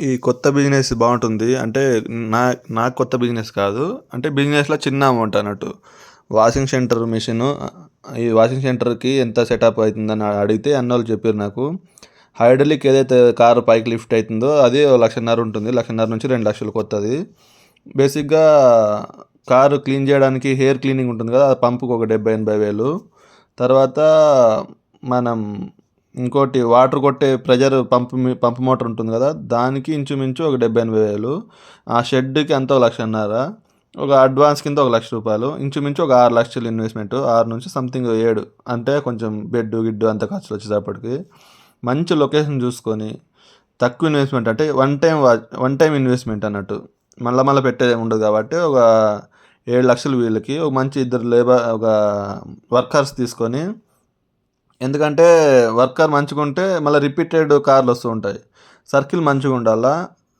ఈ కొత్త బిజినెస్ బాగుంటుంది. అంటే నా నాకు కొత్త బిజినెస్ కాదు. అంటే బిజినెస్లో చిన్న అమౌంట్ అన్నట్టు. వాషింగ్ సెంటర్ మిషన్ ఈ వాషింగ్ సెంటర్కి ఎంత సెటప్ అవుతుందని అడిగితే అన్నోళ్ళు చెప్పారు నాకు. హైడ్రలిక్ ఏదైతే కారు పైకి లిఫ్ట్ అవుతుందో అది లక్షన్నర ఉంటుంది. లక్షన్నర నుంచి రెండు లక్షలు కొత్తది. బేసిక్గా కారు క్లీన్ చేయడానికి హెయిర్ క్లీనింగ్ ఉంటుంది కదా పంపుకు ఒక డెబ్బై ఎనభై వేలు. తర్వాత మనం ఇంకోటి వాటర్ కొట్టే ప్రెజర్ పంప్ పంప్ మోటార్ ఉంటుంది కదా దానికి ఇంచుమించు ఒక డెబ్బై ఎనభై వేలు. ఆ షెడ్కి అంత ఒక లక్షన్నర. ఒక అడ్వాన్స్ కింద ఒక లక్ష రూపాయలు. ఇంచుమించు ఒక ఆరు లక్షలు ఇన్వెస్ట్మెంట్. ఆరు నుంచి సంథింగ్ ఏడు. అంటే కొంచెం బెడ్ గిడ్డు అంత ఖర్చులు వచ్చేటప్పటికి మంచి లొకేషన్ చూసుకొని తక్కువ ఇన్వెస్ట్మెంట్ అంటే one time one time investment అన్నట్టు. మళ్ళీ మళ్ళీ పెట్టేది ఉండదు కాబట్టి ఒక ఏడు లక్షలు వీళ్ళకి. ఒక మంచి ఇద్దరు లేబర్ ఒక వర్కర్స్ తీసుకొని ఎందుకంటే వర్కర్ మంచిగా ఉంటే మళ్ళీ రిపీటెడ్ కార్లు వస్తూ ఉంటాయి. సర్కిల్ మంచిగా ఉండాలా?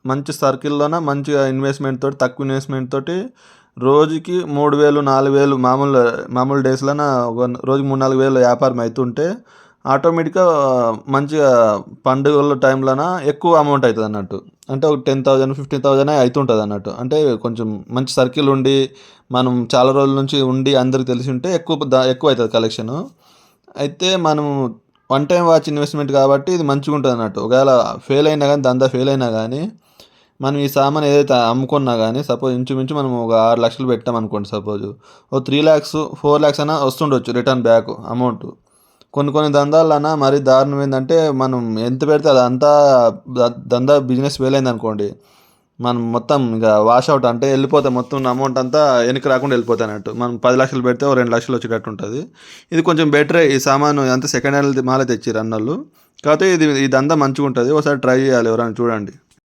మంచి సర్కిల్లోన? మంచిగా ఇన్వెస్ట్మెంట్ తోటి తక్కువ ఇన్వెస్ట్మెంట్ తోటి రోజుకి మూడు వేలు నాలుగు వేలు మామూలు మామూలు డేస్లోన ఒక రోజుకి మూడు నాలుగు వేలు వ్యాపారం అవుతుంటే ఆటోమేటిక్గా మంచిగా పండుగల టైంలోన ఎక్కువ అమౌంట్ అవుతుంది అన్నట్టు. అంటే ఒక టెన్ థౌజండ్ ఫిఫ్టీన్ థౌజండ్ అవుతుంటుంది అన్నట్టు. అంటే కొంచెం మంచి సర్కిల్ ఉండి మనం చాలా రోజుల నుంచి ఉండి అందరికి తెలిసి ఉంటే ఎక్కువ ఎక్కువ అవుతుంది కలెక్షను. అయితే మనం వన్ టైం వాచ్ ఇన్వెస్ట్మెంట్ కాబట్టి ఇది మంచిగా ఉంటుంది అన్నట్టు. ఒకవేళ ఫెయిల్ అయినా కానీ దందా ఫెయిల్ అయినా కానీ మనం ఈ సామాన్ ఏదైతే అమ్ముకున్నా కానీ సపోజ్ ఇంచుమించు మనం ఒక ఆరు లక్షలు పెట్టాం అనుకోండి సపోజ్ ఓ త్రీ ల్యాక్స్ ఫోర్ ల్యాక్స్ అయినా వస్తుండొచ్చు రిటర్న్ బ్యాక్ అమౌంట్ కొన్ని కొన్ని దందాలన్నా మరీ దారుణం ఏంటంటే మనం ఎంత పెడితే అదంతా దందా బిజినెస్ ఫెయిల్ అయింది అనుకోండి మనం మొత్తం ఇక వాష్ అవుట్ అంటే వెళ్ళిపోతే మొత్తం అమౌంట్ అంతా వెనక్కి రాకుండా వెళ్ళిపోతానట్టు అన్నట్టు. మనం పది లక్షలు పెడితే ఓ రెండు లక్షలు వచ్చేటట్టు ఉంటుంది. ఇది కొంచెం బెటరే ఈ సామాను అంతా సెకండ్ హ్యాండ్ మాలే తెచ్చిర్రు అన్నోళ్ళు. కాకపోతే ఇది ఇది అంతా మంచిగా ఉంటుంది ఒకసారి ట్రై చేయాలి ఎవరైనా చూడండి.